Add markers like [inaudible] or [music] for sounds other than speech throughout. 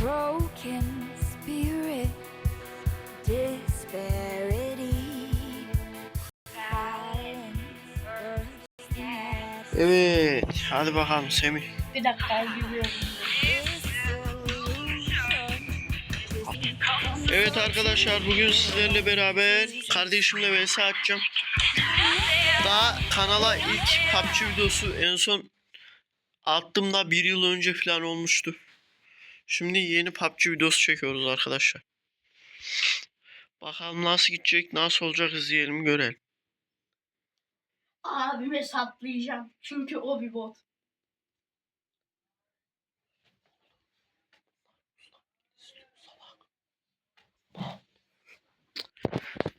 broken spirit, disparity, Evet. Hadi bakalım Semih. Bir dakika giriyorum. Evet arkadaşlar bugün sizlerle beraber kardeşimle vs atacağım. Daha kanala ilk PUBG videosu en son attığımda bir yıl önce falan olmuştu. Şimdi yeni PUBG videosu çekiyoruz arkadaşlar. Bakalım nasıl gidecek, nasıl olacak izleyelim görelim. Abime saplayacağım. Çünkü o bir bot.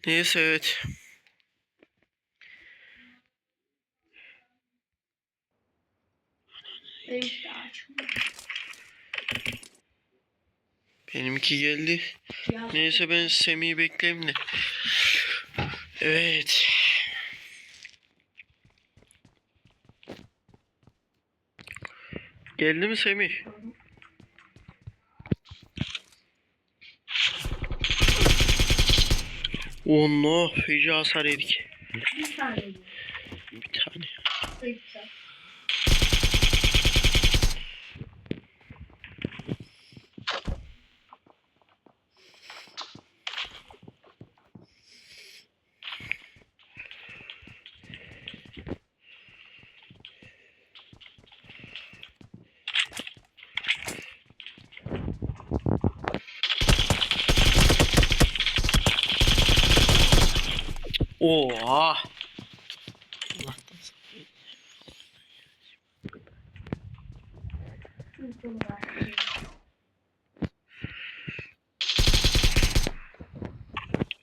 Neyse evet. Benimki de açmıyor. Benimki geldi. Neyse ben Semih'i bekleyeyim de. Evet. Geldi mi Semih? Oh no, feci hasar yedik. Bir saniye. Bir tane.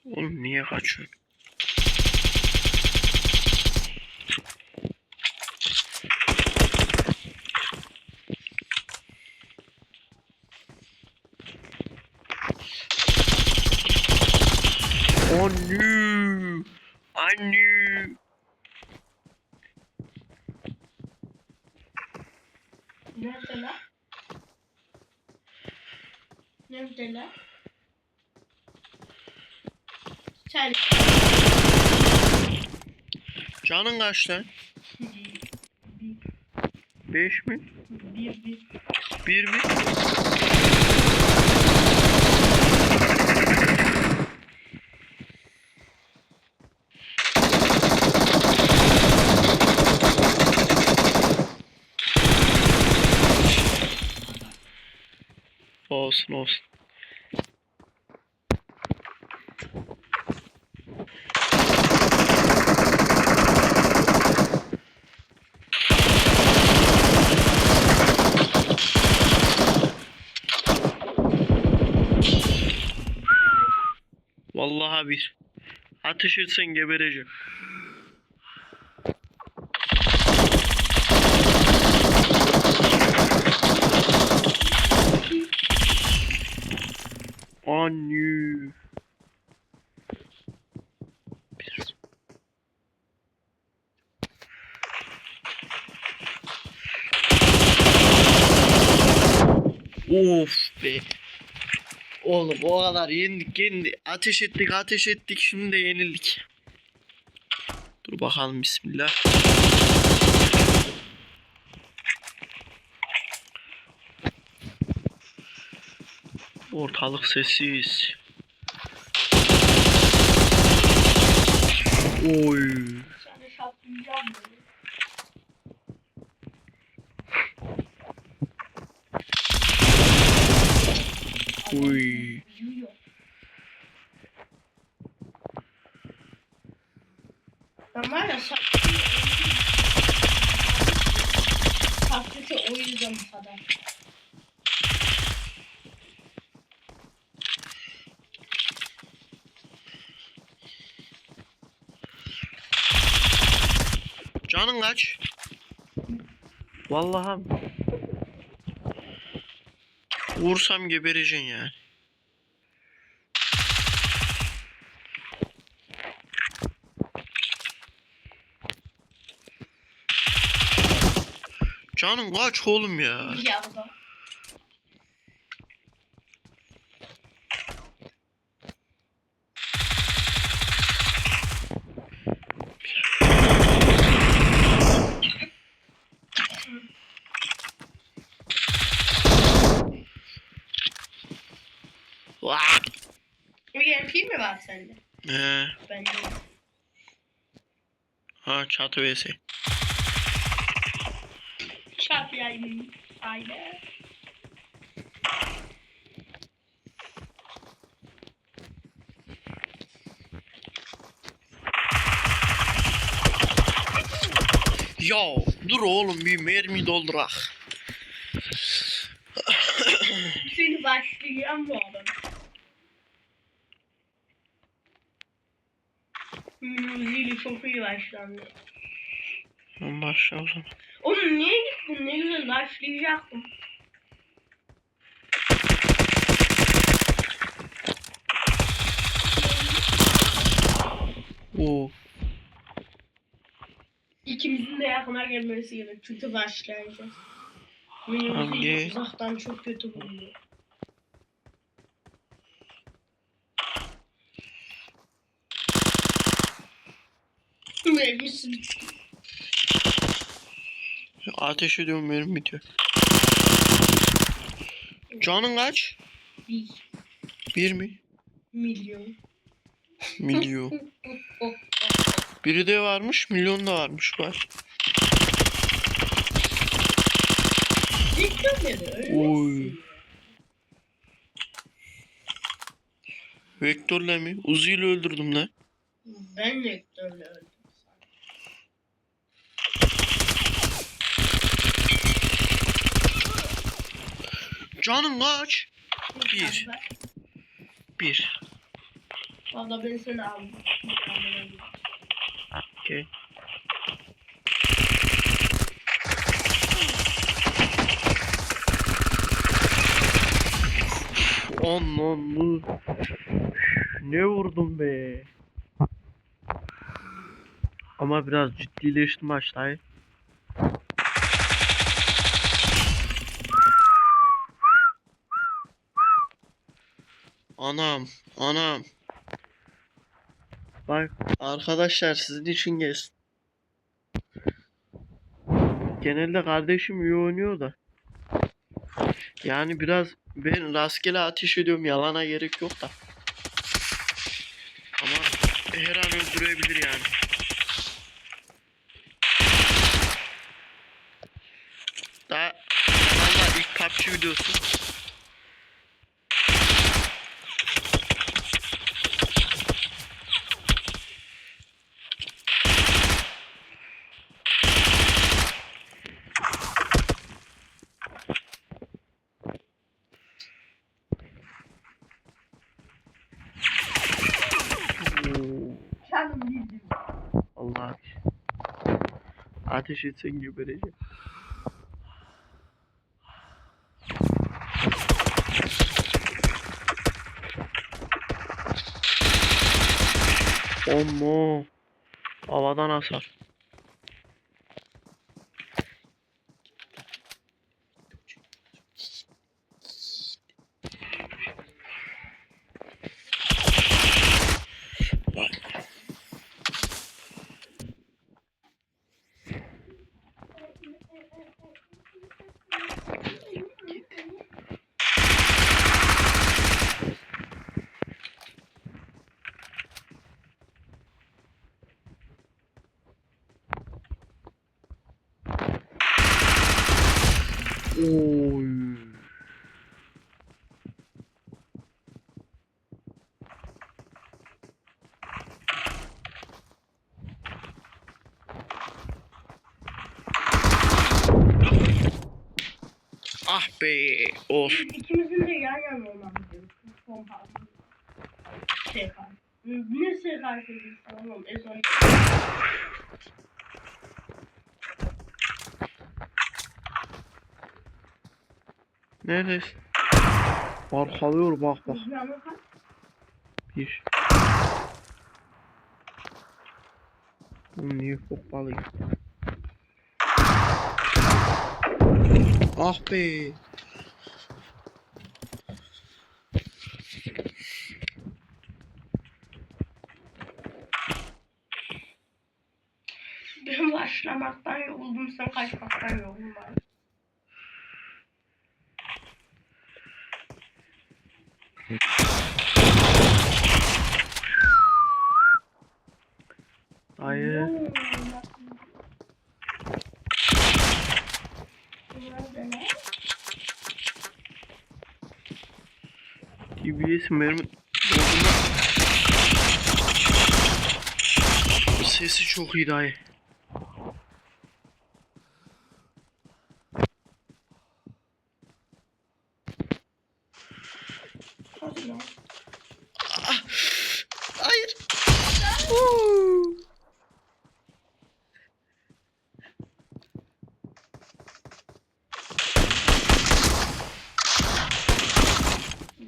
Oğlum niye kaçıyorsun? Anne! Anne! Neredeler? Neredeler? Sen Canın kaç lan? Beş mi? bir bir Bir mi? Olsun olsun. Vallahi bir. Ateş etsen gebereceğim. Anne. Of be. Oğlum o kadar yendik yendik. Ateş ettik ateş ettik şimdi de yenildik. Dur bakalım bismillah. Ortalık sessiz. Oy. seni şaplayacağım böyle. Yiyor. Ben var ya Taklidi o yüzden bu kadar. Canın kaç? Vallahi vursam gebereceksin yani. Canım kaç oğlum ya. Yavrum. UMP mi var sende? He. Bende. Ha çatı vs. Çat yayın. Haydi. Ya dur oğlum bir mermi doldurak. Şimdi başlayacağım bu adam. Çok iyi başlandı. Lan başla o zaman. Oğlum niye gittin? Ne güzel başlayacaktım. Oo. İkimizin de yakına gelmesi gerek. Çünkü başlayacağız. Benim uzaktan çok kötü bulunuyor. Mermisi bitti. Ateş ediyorum mermi bitiyor. Canın kaç? Bir Bir mi? milyon. Milyon. [laughs] Biri de varmış, milyon da varmış var. Oy. Vektörle mi? Uzi ile öldürdüm lan. Ben de Victor'la Canın kaç? Bir. Bir. Valla ben seni aldım. Okey. Aman Ne vurdum be. Ama biraz ciddileşti maç Anam, anam. Bak arkadaşlar sizin için gelsin. Genelde kardeşim iyi oynuyor da. Yani biraz ben rastgele ateş ediyorum yalana gerek yok da. Ama her an öldürebilir yani. Daha ilk PUBG videosu. Oo. Canım bildim. Allah Ateş etsen gebereceğim. Amma. Havadan hasar. Bak. Oy. Ah be. Olsun. İkimizin de yan yana olmamız gerekiyor. Parça. SK. Ne SK serisi oğlum? En son Neredesin? Arkalıyor bak bak. Bir. Oğlum niye çok Ah be. Ben başlamaktan yoruldum, sen kaçmaktan yoruldum ben. Hayır. DBS mermi Sesi çok iyi dayı. Hadi lan. Hayır. Huu.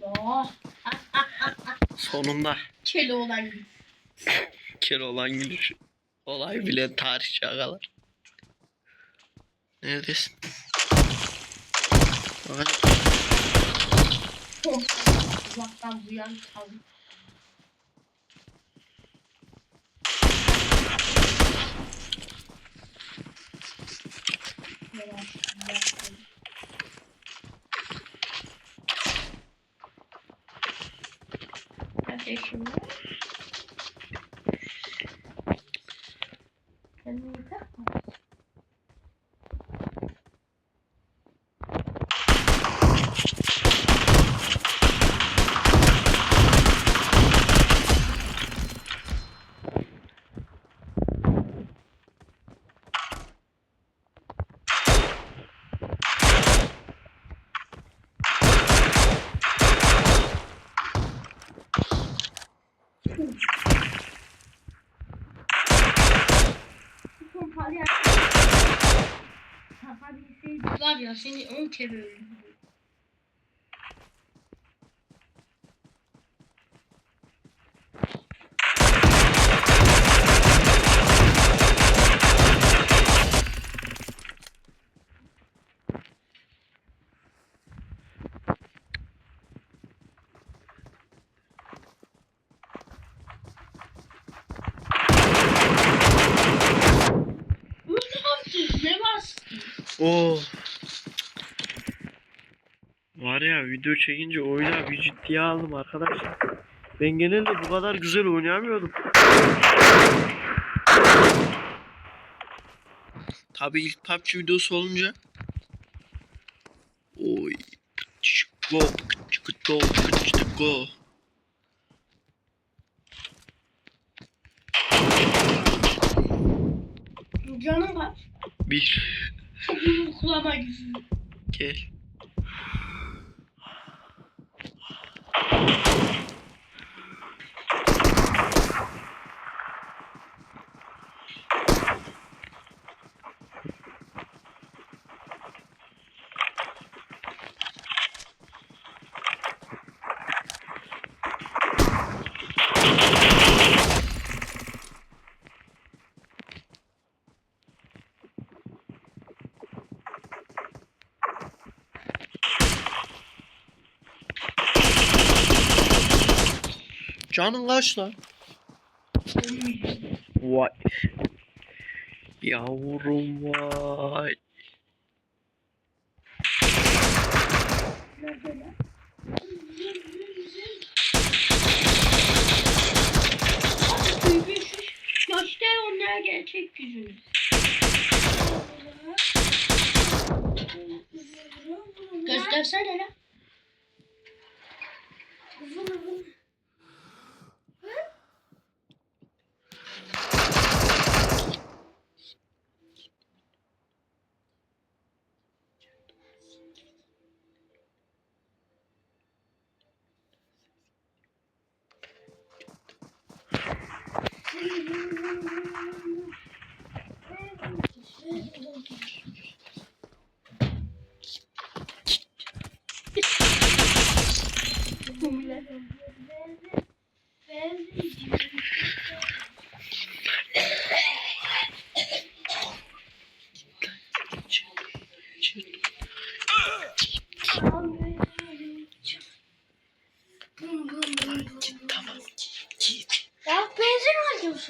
Ya. Sonunda Kele olan gibi. Keloğlan gülüş. Olay bile tarih çağlar. Neredesin? Bakacağım. Uzaktan bu yan. Merak şimdi? Var ya seni 10 kere öldürür. Bu ne yaptın? Ne bastın? Oo. Var ya video çekince oyuna bir ciddiye aldım arkadaşlar. Ben genelde bu kadar güzel oynayamıyordum. Tabi ilk PUBG videosu olunca Oy Go Go Go Canım var. Bir Çok uykulama gücü. Gel Canın kaç lan? Vay. Yavrum vay. Göster onlara gerçek yüzünü. Göstersene lan.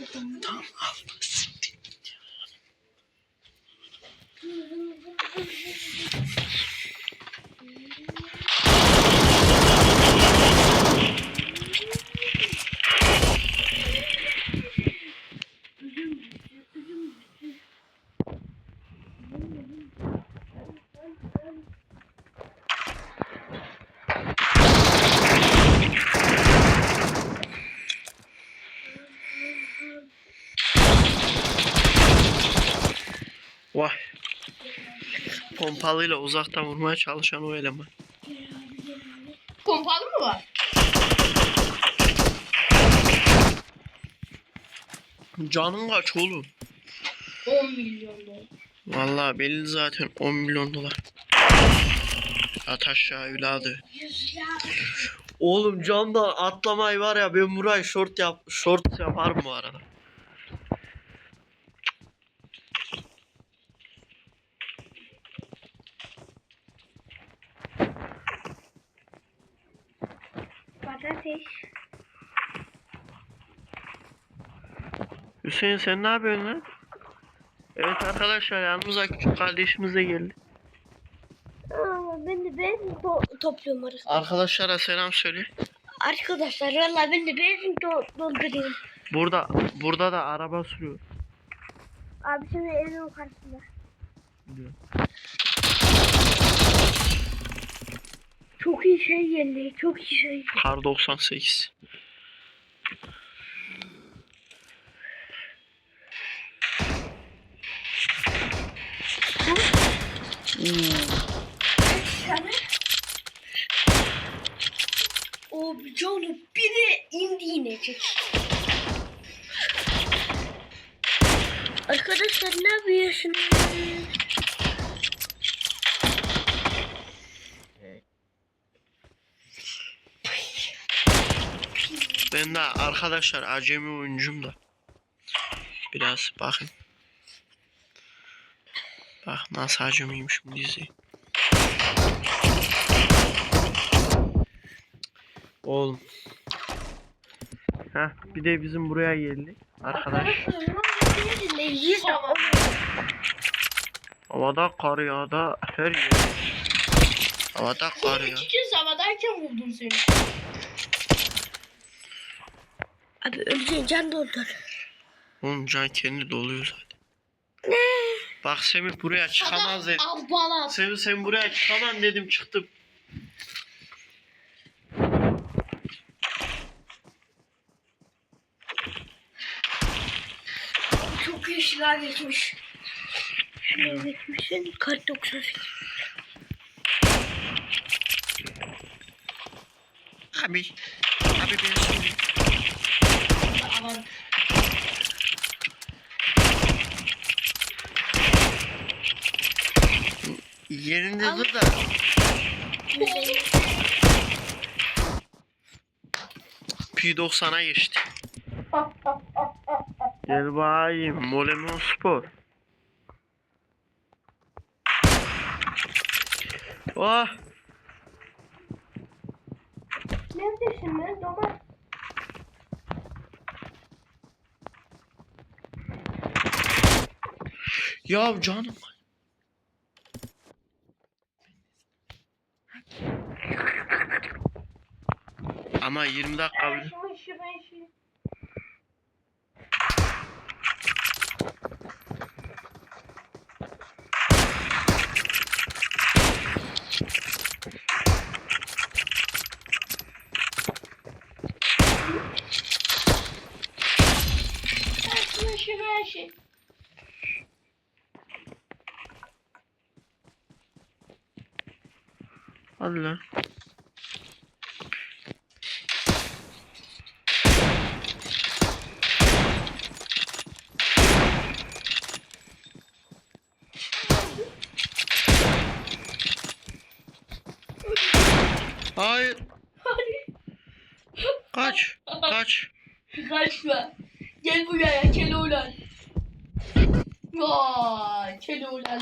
ちょっと。Al. Pompalıyla uzaktan vurmaya çalışan o eleman. Pompalı mı var? Canın kaç oğlum? 10 milyon dolar. Vallahi belli zaten 10 milyon dolar. At aşağı evladı. Oğlum camda atlamayı var ya ben burayı short yap short yaparım bu arada. Patates. Hüseyin sen ne yapıyorsun lan? Evet arkadaşlar yanımıza küçük kardeşimiz de geldi. Aa, ben de benzin to- topluyorum arası. Arkadaşlara selam söyle. Arkadaşlar valla ben de benzin do- dolduruyorum. Burada burada da araba sürüyor. Abi şimdi evin karşısında. Çok iyi şey geldi. Çok iyi şey. Kar 98. O canı biri indi inecek. Arkadaşlar ne yapıyorsunuz? Ben de arkadaşlar acemi oyuncum da. Biraz bakın. Bak nasıl acemiymişim dizi. Oğlum. Heh, bir de bizim buraya geldi. Arkadaş. Havada kar yağda her yer. Havada kar Seni ya. iki kez havadayken vurdum seni. Abi öleceksin can doldur. Oğlum can kendi doluyor zaten. Bak Semih buraya çıkamaz dedim. Al bana. Semih sen buraya çıkamam dedim çıktım. Çok silah geçmiş. Ne geçmişsin? Kart 98. Abi. Abi ben söyleyeyim. Aman. Yerinde dur da. P90'a geçti. Gel bakayım. Molemon Spor. Oh. Neredesin lan? Domal. Ya canım. Ama 20 dakika. Hadi lan. Hayır. Kaç. Kaç. Kaçma. Gel buraya Keloğlan. Vay Keloğlan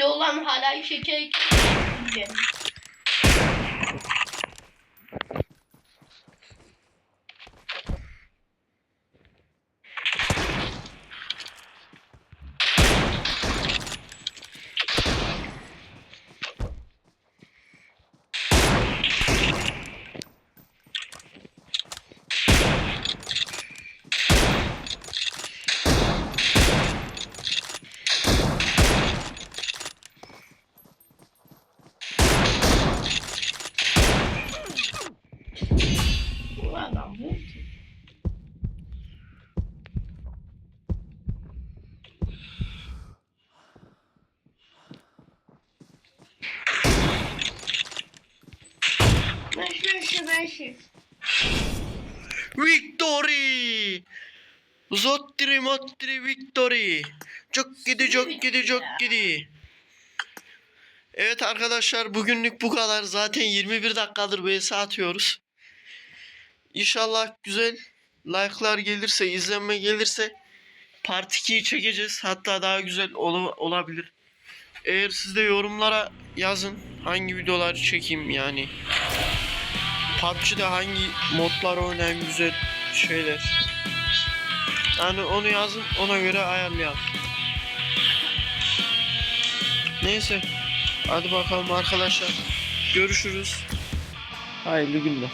vurmuşsun. Keloğlan hala şeker yiyeceğim. Sensin. Victory! Zottiri mottiri victory. Çok gidi çok gidi çok gidi. Evet arkadaşlar bugünlük bu kadar. Zaten 21 dakikadır BS atıyoruz. İnşallah güzel like'lar gelirse, izlenme gelirse Part 2'yi çekeceğiz. Hatta daha güzel ola- olabilir. Eğer siz de yorumlara yazın hangi videolar çekeyim yani. PUBG'de hangi modlar oynayayım güzel şeyler. Yani onu yazın ona göre ayarlayalım. Neyse. Hadi bakalım arkadaşlar. Görüşürüz. Hayırlı günler.